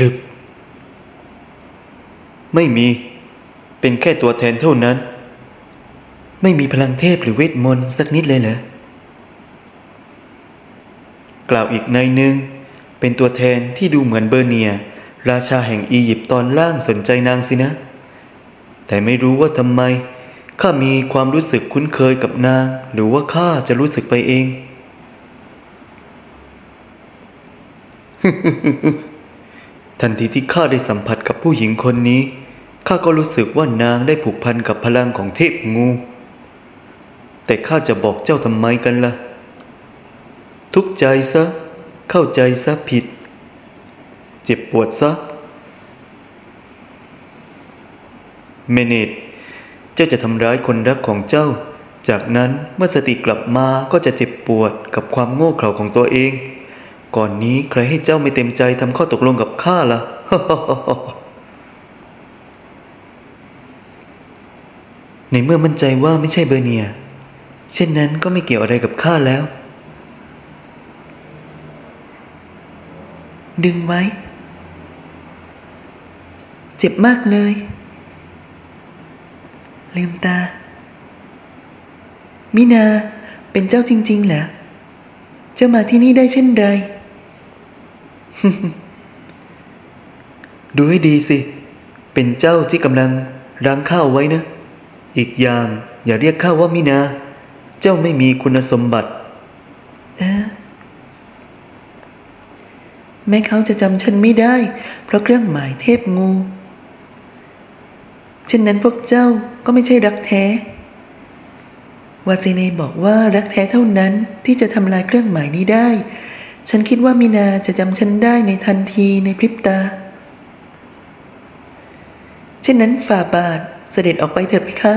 พลึบ ไม่มี เป็นแค่ตัวแทนเท่านั้น ไม่มีพลังเทพหรือเวทมนต์สักนิดเลยเหรอกล่าวอีกในหนึ่งเป็นตัวแทนที่ดูเหมือนเบอร์เนีย ราชาแห่งอียิปต์ตอนล่างสนใจนางสินะ แต่ไม่รู้ว่าทำไมข้ามีความรู้สึกคุ้นเคยกับนาง หรือว่าข้าจะรู้สึกไปเอง ทันทีที่ข้าได้สัมผัสกับผู้หญิงคนนี้ ข้าก็รู้สึกว่านางได้ผูกพันกับพลังของเทพงู แต่ข้าจะบอกเจ้าทำไมกันล่ะ ทุกข์ใจซะ เข้าใจซะผิด เจ็บปวดซะ เมเนตเจ้าจะทำร้ายคนรักของเจ้า จากนั้นเมื่อสติกลับมาก็จะเจ็บปวดกับความโง่เขลาของตัวเอง ก่อนนี้ใครให้เจ้าไม่เต็มใจทำข้อตกลงกับข้าล่ะในเมื่อมั่นใจว่าไม่ใช่เบอร์เนีย เช่นนั้นก็ไม่เกี่ยวอะไรกับข้าแล้ว ดึงไว้ เจ็บมากเลย ลืมตา มินา เป็นเจ้าจริงๆเหรอเจ้ามาที่นี่ได้เช่นไร ดูให้ดีสิ เป็นเจ้าที่กำลังรังข้าวไว้นะ อีกอย่างอย่าเรียกข้าว่ามินา เจ้าไม่มีคุณสมบัติ เออแม้เขาจะจำฉันไม่ได้ เพราะเครื่องหมายเทพงูเช่นนั้นพวกเจ้าก็ไม่ใช่รักแท้ วาเซเนบอกว่ารักแท้เท่านั้นที่จะทำลายเครื่องหมายนี้ได้ ฉันคิดว่ามินาจะจำฉันได้ในทันทีในพริบตา เช่นนั้นฝ่าบาทเสด็จออกไปเถิดไหมคะ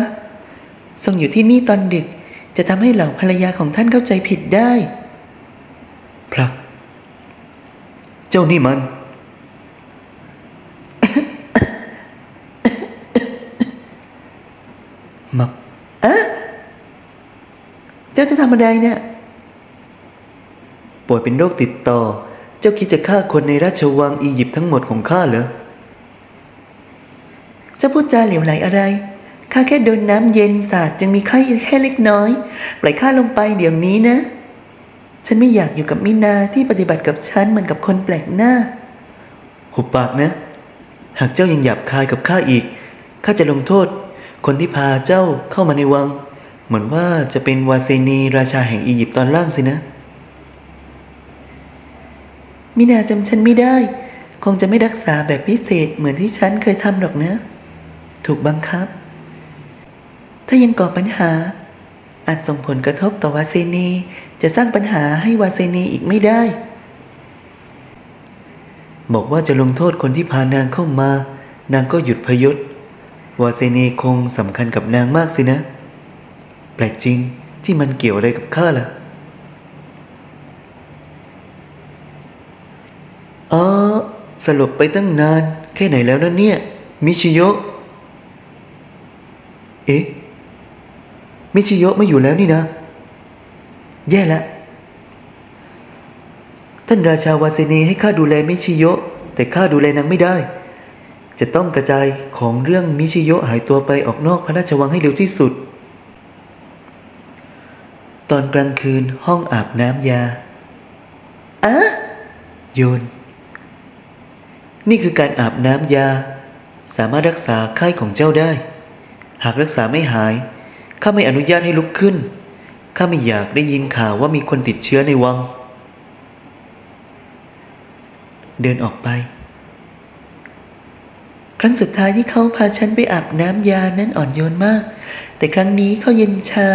ทรงอยู่ที่นี่ตอนดึกจะทำให้เหล่าภรรยาของท่านเข้าใจผิดได้ พระ เจ้านี่มัน มักเจ้าจะทำอะไรเนี่ย ป่วยเป็นโรคติดต่อ เจ้าคิดจะฆ่าคนในราชวังอียิปต์ทั้งหมดของข้าเหรอจ้าพูดจาเหลวไหลอะไรข้าแค่โดนน้ำเย็นสาดจึงมีไข้แค่เล็กน้อย ปล่อยข้าลงไปเดี๋ยวนี้นะ ฉันไม่อยากอยู่กับมินาที่ปฏิบัติกับฉันเหมือนกับคนแปลกหน้า หุบปากนะ หากเจ้ายังหยาบคายกับข้าอีกข้าจะลงโทษ คนที่พาเจ้าเข้ามาในวัง เหมือนว่าจะเป็นวาเซนีราชาแห่งอียิปต์ตอนล่างสินะ มินาจำฉันไม่ได้ คงจะไม่รักษาแบบพิเศษเหมือนที่ฉันเคยทำหรอกนะ ถูกบังคับ ถ้ายังก่อปัญหา อาจส่งผลกระทบต่อวาเซนีจะสร้างปัญหาให้วาเซนีอีกไม่ได้ บอกว่าจะลงโทษคนที่พานางเข้ามา นางก็หยุดพยศ วาเซนีคงสำคัญกับนางมากสินะ แปลกจริงที่มันเกี่ยวอะไรกับข้าล่ะ อ๋อ สลบไปตั้งนาน แค่ไหนแล้วนะเนี่ย มิชิโยะ เอ๊ะ มิชิโยะไม่อยู่แล้วนี่นะ แย่ละ ท่านราชาวาเซนีให้ข้าดูแลมิชิโยะ แต่ข้าดูแลนางไม่ได้ จะต้องกระจายของเรื่องมิชิโยะหายตัวไปออกนอกพระราชวังให้เร็วที่สุด ตอนกลางคืนห้องอาบน้ำยาอะโยน นี่คือการอาบน้ำยา สามารถรักษาไข้ของเจ้าได้ หากรักษาไม่หาย ข้าไม่อนุญาตให้ลุกขึ้น ข้าไม่อยากได้ยินข่าวว่ามีคนติดเชื้อในวัง เดินออกไป ครั้งสุดท้ายที่เขาพาฉันไปอาบน้ำยานั้นอ่อนโยนมาก แต่ครั้งนี้เขาเย็นชา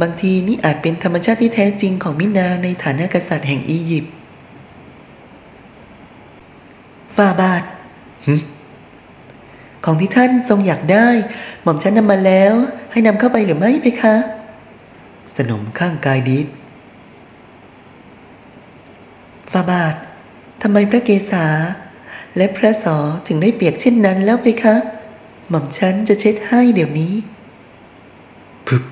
บางทีนี่อาจเป็นธรรมชาติที่แท้จริงของมินาในฐานะกษัตริย์แห่งอียิปต์ ฝ่าบาทหึของที่ท่านทรงอยากได้ หม่อมฉันนำมาแล้ว ให้นำเข้าไปหรือไม่เพคะ สนมข้างกายดีดฝ่าบาททำไมพระเกศาและพระสอถึงได้เปียกเช่นนั้นแล้วเพคะ หม่อมฉันจะเช็ดให้เดี๋ยวนี้พึบ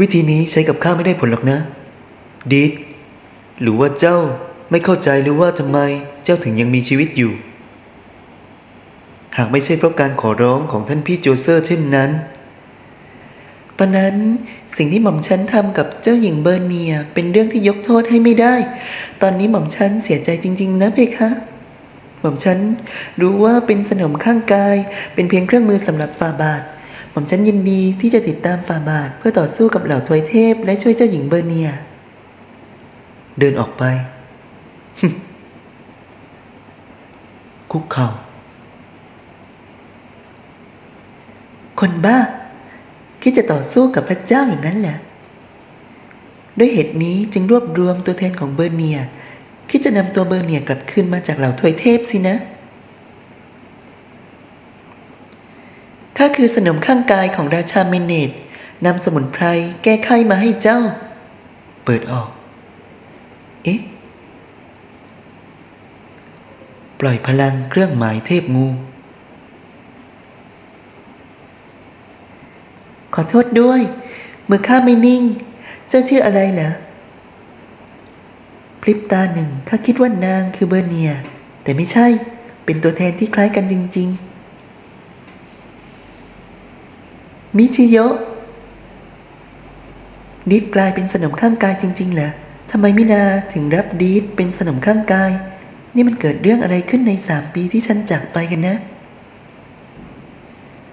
วิธีนี้ใช้กับข้าไม่ได้ผลหรอกนะ ดีดหรือว่าเจ้า ไม่เข้าใจหรือว่าทำไมเจ้าถึงยังมีชีวิตอยู่ หากไม่ใช่เพราะการขอร้องของท่านพี่โจเซอร์เช่นนั้น ตอนนั้นสิ่งที่หม่อมฉันทำกับเจ้าหญิงเบอร์เนียเป็นเรื่องที่ยกโทษให้ไม่ได้ ตอนนี้หม่อมฉันเสียใจจริง ๆ นะเพคะหม่อมฉันรู้ว่าเป็นสนมข้างกาย เป็นเพียงเครื่องมือสำหรับฝ่าบาทหม่อมฉันยินดีที่จะติดตามฝ่าบาทเพื่อต่อสู้กับเหล่าทวยเทพ และช่วยเจ้าหญิงเบอร์เนีย เดินออกไป คุกเข่าคนบ้า คิดจะต่อสู้กับพระเจ้าอย่างนั้นแหละ ด้วยเหตุนี้จึงรวบรวมตัวแทนของเบอร์เนีย คิดจะนำตัวเบอร์เนียกลับคืนมาจากเหล่าทวยเทพสินะข้าคือสนมข้างกายของราชาเมเนตนำสมุนไพรแก้ไข้มาให้เจ้า เปิดออก เอ๊ะ ปล่อยพลังเครื่องหมายเทพงู ขอโทษด้วย มือข้าไม่นิ่ง เจ้าชื่ออะไรเหรอพริบตาหนึ่งข้าคิดว่านางคือเบอร์เนีย แต่ไม่ใช่เป็นตัวแทนที่คล้ายกันจริง ๆ มิชิโยะดีดกลายเป็นสนมข้างกายจริง ๆ เหรอทำไมมินาถึงรับดีดเป็นสนมข้างกาย นี่มันเกิดเรื่องอะไรขึ้นในสามปีที่ฉันจากไปกันนะ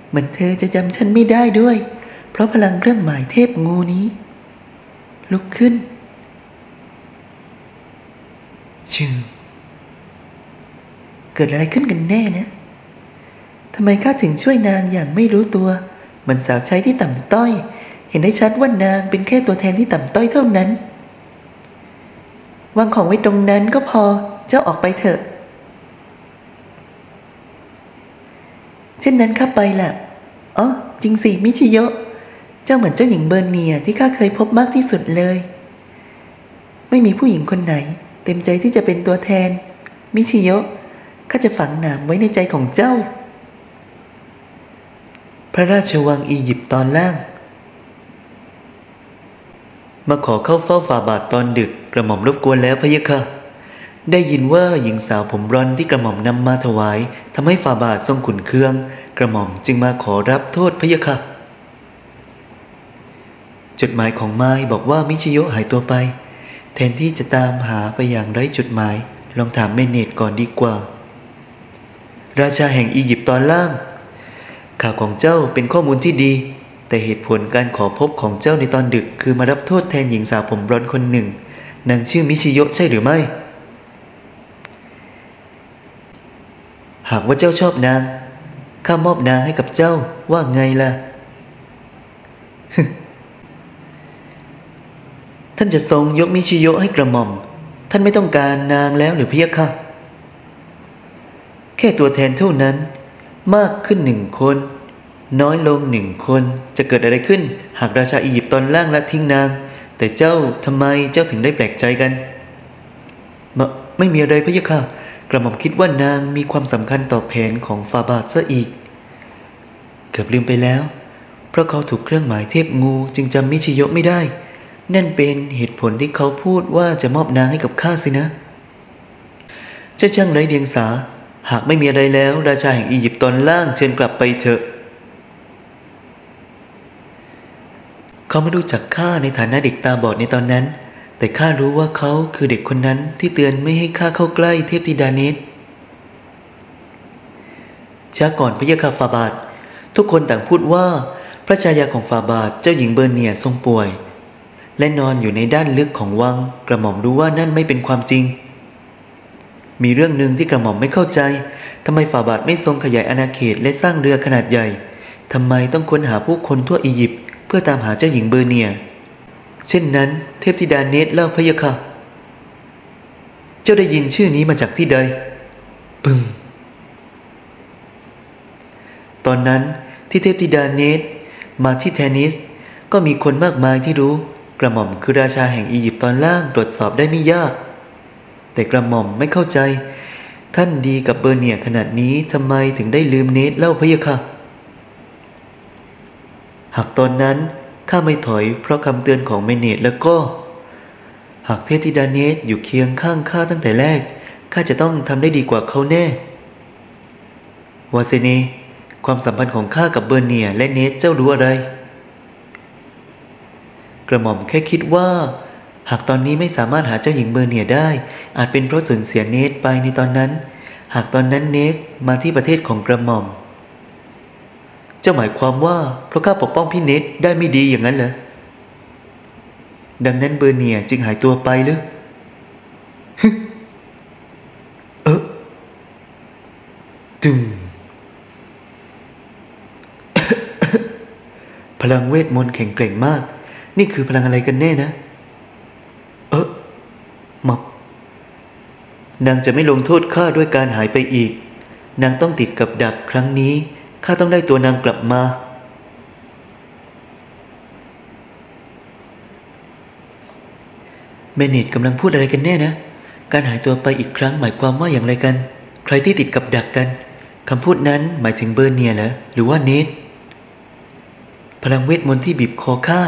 เหมือนเธอจะจำฉันไม่ได้ด้วย เพราะพลังเครื่องหมายเทพงูนี้ ลุกขึ้น ชื่อ เกิดอะไรขึ้นกันแน่นะทำไมข้าถึงช่วยนางอย่างไม่รู้ตัว เหมือนสาวใช้ที่ต่ำต้อย เห็นได้ชัดว่านางเป็นแค่ตัวแทนที่ต่ำต้อยเท่านั้นวางของไว้ตรงนั้นก็พอ เจ้าออกไปเถอะ เช่นนั้นข้าไปแหละอ๋อจริงสิมิชิโยะ เจ้าเหมือนเจ้าหญิงเบอร์เนียที่ข้าเคยพบมากที่สุดเลย ไม่มีผู้หญิงคนไหน เต็มใจที่จะเป็นตัวแทน มิชิโยะข้าจะฝังหนามไว้ในใจของเจ้า พระราชวังอียิปต์ตอนล่าง มาขอเข้าเฝ้าฝ่าบาทตอนดึกกระหม่อมรบกวนแล้วพะยะค่ะ ได้ยินว่าหญิงสาวผมรอนที่กระหม่อมนำมาถวายทำให้ฝ่าบาททรงขุนเคือง กระหม่อมจึงมาขอรับโทษพะยะค่ะ จดหมายของไม้บอกว่ามิชิโยหายตัวไป แทนที่จะตามหาไปอย่างไร้จุดหมาย ลองถามเมเนตก่อนดีกว่า ราชาแห่งอียิปต์ตอนล่าง ข่าวของเจ้าเป็นข้อมูลที่ดี แต่เหตุผลการขอพบของเจ้าในตอนดึก คือมารับโทษแทนหญิงสาวผมบรอนคนหนึ่งนางชื่อมิชิโยใช่หรือไม่ หากว่าเจ้าชอบนาง ข้ามอบนางให้กับเจ้าว่าไงล่ะ ท่านจะทรงยกมิชิโยให้กระหม่อม ท่านไม่ต้องการนางแล้วหรือเพียค่ะแค่ตัวแทนเท่านั้น มากขึ้นหนึ่งคน น้อยลงหนึ่งคนจะเกิดอะไรขึ้น หากราชาอียิปต์ตอนล่างละทิ้งนาง แต่เจ้าทำไมเจ้าถึงได้แปลกใจกัน ไม่มีอะไรพะยะค่ะ กระหม่อมคิดว่านางมีความสำคัญต่อแผนของฟาบาทซะอีก เกือบลืมไปแล้ว เพราะเขาถูกเครื่องหมายเทพงูจึงจำมิชิโยะไม่ได้ นั่นเป็นเหตุผลที่เขาพูดว่าจะมอบนางให้กับข้าสินะเจ้าช่างไร้เดียงสา หากไม่มีอะไรแล้ว ราชาแห่งอียิปต์ตอนล่างเชิญกลับไปเถอะ เขาไม่รู้จักข้าในฐานะเด็กตาบอดในตอนนั้น แต่ข้ารู้ว่าเขาคือเด็กคนนั้นที่เตือนไม่ให้ข้าเข้าใกล้เทพธิดาเนสช้าก่อนพระยาคาฟาบาท ทุกคนต่างพูดว่าพระชายาของฟาบาทเจ้าหญิงเบอร์เนียทรงป่วย และนอนอยู่ในด้านลึกของวัง กระหม่อมรู้ว่านั่นไม่เป็นความจริง มีเรื่องหนึ่งที่กระหม่อมไม่เข้าใจทำไมฝ่าบาทไม่ทรงขยายอาณาเขตและสร้างเรือขนาดใหญ่ทำไมต้องค้นหาผู้คนทั่วอียิปต์เพื่อตามหาเจ้าหญิงเบอร์เนีย เช่นนั้น เทพธิดาเนตเล่าพะยะค่ะ เจ้าได้ยินชื่อนี้มาจากที่ใด ปึ้งตอนนั้นที่เทพธิดาเนตมาที่แทนิส ก็มีคนมากมายที่รู้ กระหม่อมคือราชาแห่งอียิปต์ตอนล่างตรวจสอบได้ไม่ยาก แต่กระหม่อมไม่เข้าใจ ท่านดีกับเบอร์เนียขนาดนี้ทำไมถึงได้ลืมเนตเล่าพะยะค่ะหากตอนนั้น ข้าไม่ถอยเพราะคำเตือนของเมเนตแล้วก็ หากเทพธิดาเนสอยู่เคียงข้างข้าตั้งแต่แรกข้าจะต้องทำได้ดีกว่าเขาแน่วาเซเนความสัมพันธ์ของข้ากับเบอร์เนียและเนสเจ้ารู้อะไร กระหม่อมแค่คิดว่า หากตอนนี้ไม่สามารถหาเจ้าหญิงเบอร์เนียได้ อาจเป็นเพราะสูญเสียเนสไปในตอนนั้น หากตอนนั้นเนสมาที่ประเทศของกระหม่อม จ้าหมายความว่าเพราะข้าปกป้องพี่เนสได้ไม่ดีอย่างนั้นเหรอ ดังนั้นเบอร์เนียจึงหายตัวไปหรือฮึเออตึมพลังเวทมนต์แข็งแกร่งมาก นี่คือพลังอะไรกันแน่นะ เออมับนางจะไม่ลงโทษข้าด้วยการหายไปอีก นางต้องติดกับดักครั้งนี้ ข้าต้องได้ตัวนางกลับมา เมเนตกำลังพูดอะไรกันแน่นะ การหายตัวไปอีกครั้งหมายความว่าอย่างไรกัน ใครที่ติดกับดักกันคำพูดนั้นหมายถึงเบอร์เนียเหรอหรือว่าเนทพลังเวทมนต์ที่บีบคอข้า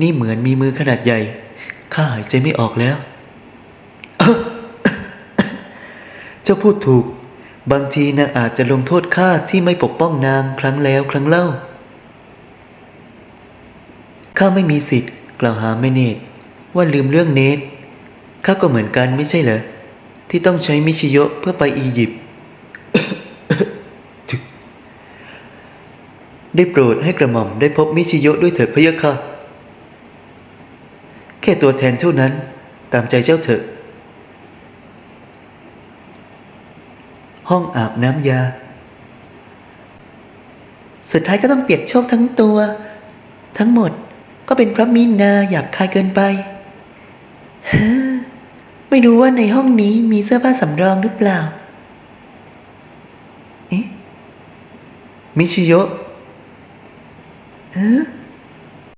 นี่เหมือนมีมือขนาดใหญ่ ข้าหายใจไม่ออกแล้ว เจ้าพูดถูก บางทีนางอาจจะลงโทษข้าที่ไม่ปกป้องนางครั้งแล้วครั้งเล่า ข้าไม่มีสิทธิ์ กล่าวหาเมเนตว่าลืมเรื่องเนทข้าก็เหมือนกันไม่ใช่เหรอ ที่ต้องใช้มิชิโยะเพื่อไปอียิปต์ได้โปรดให้กระหม่อมได้พบมิชิโยะด้วยเถิดพะยะค่ะ แค่ตัวแทนเท่านั้นตามใจเจ้าเถอะ ห้องอาบน้ำยา สุดท้ายก็ต้องเปียกโชกทั้งตัว ทั้งหมดก็เป็นเพราะมีนาหยาบคายเกินไปฮ้ไม่รู้ว่าในห้องนี้มีเสื้อผ้าสำรองหรือเปล่า เอ๊ะมิชิโยะเออ